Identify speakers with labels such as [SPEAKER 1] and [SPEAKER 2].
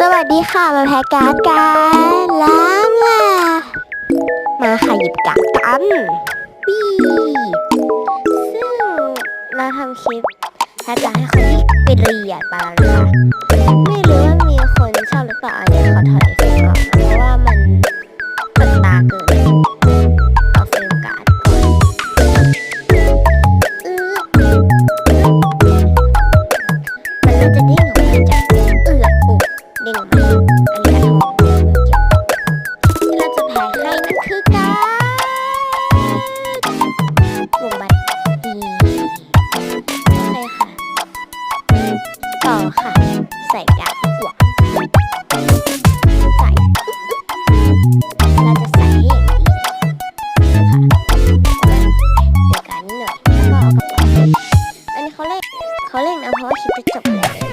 [SPEAKER 1] สวัสดีค่ะ มาแพ้การ์ดกันล้างล่ะ มาค่ะหยิบกากกันปีซึ่งมาทำคลิปแพ้การ์ดให้คนที่เป็นละเอียดไปแล้วนะคะไม่รู้ว่ามีคนชอบหรือเปล่าอันนี้ขอถอยเสีงออกเพราะว่ามันเปิดตาเกินเอาเฟรมการ์ดก่อนมันจะเด้งออกมาจาก คือการลงไปนี่ใช่ค่ะ ต่อค่ะ ใส่กาดีกใส่เราจะใส่ให้อย่างนี้ค่ะเดี๋ยวการนิดหน่อยแล้วก็เอากลับมาอันนี้เขาเล่นเขาเล่นนะเพราะว่าคลิปจะจบแล้ว